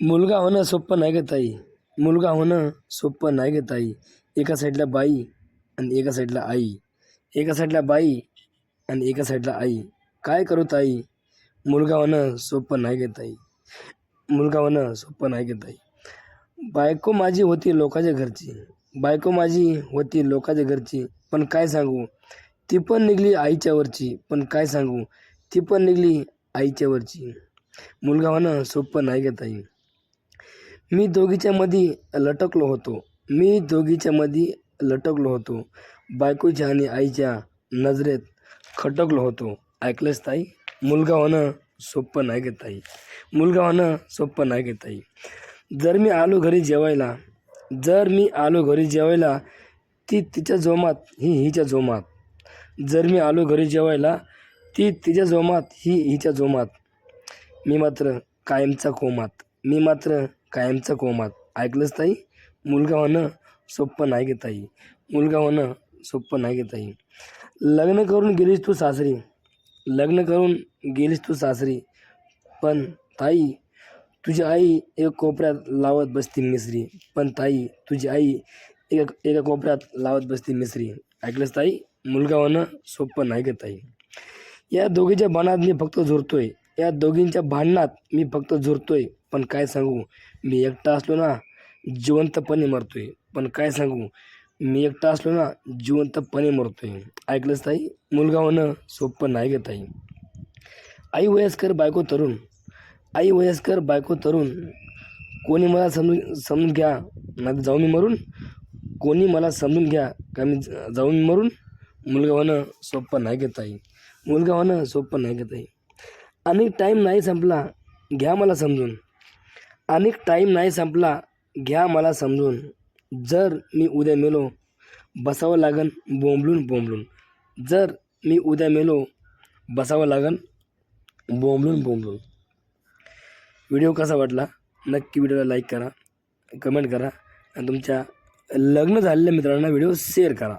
मुलगा होणं सोपं नाही ग ताई. मुलगा होणं सोपं नाही ग ताई. एका साईडला बाई आणि एका साईडला आई. एका साईडला बाई आणि एका साईडला आई. काय करू ताई? मुलगा होणं सोपं नाही ग ताई. मुलगा होणं सोपं नाही ग ताई. बायको माझी होती लोकांच्या घरची. बायको माझी होती लोकांच्या घरची. पण काय सांगू? ती पण निघली आईच्यावरची पण काय सांगू? ती पण निघली आईच्यावरची मुलगा होणं सोपं नाही ग ताई. मी दोघीच्या मध्ये लटकलो होतो. मी दोघीच्या मध्ये लटकलो होतो. बायकोच्या आणि आईच्या नजरेत खटकलो होतो. ऐकलंच ताई? मुलगा होणं सोपं नाही घेत ताई. मुलगा होणं सोपं नाही घेत ताई. जर मी आलो घरी जेवायला जर मी आलो घरी जेवायला ती तिच्या जोमात ही हिच्या जोमात. जर मी आलो घरी जेवायला ती तिच्या जोमात ही हिच्या जोमात. मी मात्र कायमचा कोमात. मी मात्र कायमचा कोमात. ऐकलंच ताई? मुलगा होणं सोपं नाही ग ताई. मुलगा होणं सोपं नाही ग ताई. लग्न करून गेलीस तू सासरी. लग्न करून गेलीस तू सासरी. पण ताई तुझी आई एका कोपऱ्यात लावत बसती मिसरी पण ताई तुझी आई एका एका कोपऱ्यात लावत बसती मिसरी ऐकलंच ताई? मुलगा होणं सोपं नाही ग ताई. या दोघीच्या बाणात मी फक्त झुरतोय. या दोघींच्या भांडणात मी फक्त झुरतोय. पण काय सांगू? मी एकटा असलो ना जिवंतपणे मरतोय. पण काय सांगू? मी एकटा असलो ना जिवंतपणे मरतोय. ऐकलंच ताई? मुलगा होणं सोपं नाही घेत ताई. आई वयस्कर बायको तरुण. आई वयस्कर बायको तरुण. कोणी मला समजून समजून घ्या नाही जाऊन मी मरून? कोणी मला समजून घ्या का मी जाऊन मरून? मुलगा होणं सोपं नाही घेत आहे मुलगा होणं सोपं नाही घेत आहे अनेक टाईम नाही संपला घ्या मला समजून. अनेक टाईम नाही संपला घ्या मला समजून. जर मी उद्या मेलो बसावं लागन बोंबलून बोंबलून. जर मी उद्या मेलो बसावं लागन बोंबलून बोंबलून. व्हिडिओ कसा वाटला? नक्की व्हिडिओला लाईक करा कमेंट करा आणि तुमच्या लग्न झालेल्या मित्रांना व्हिडिओ शेअर करा.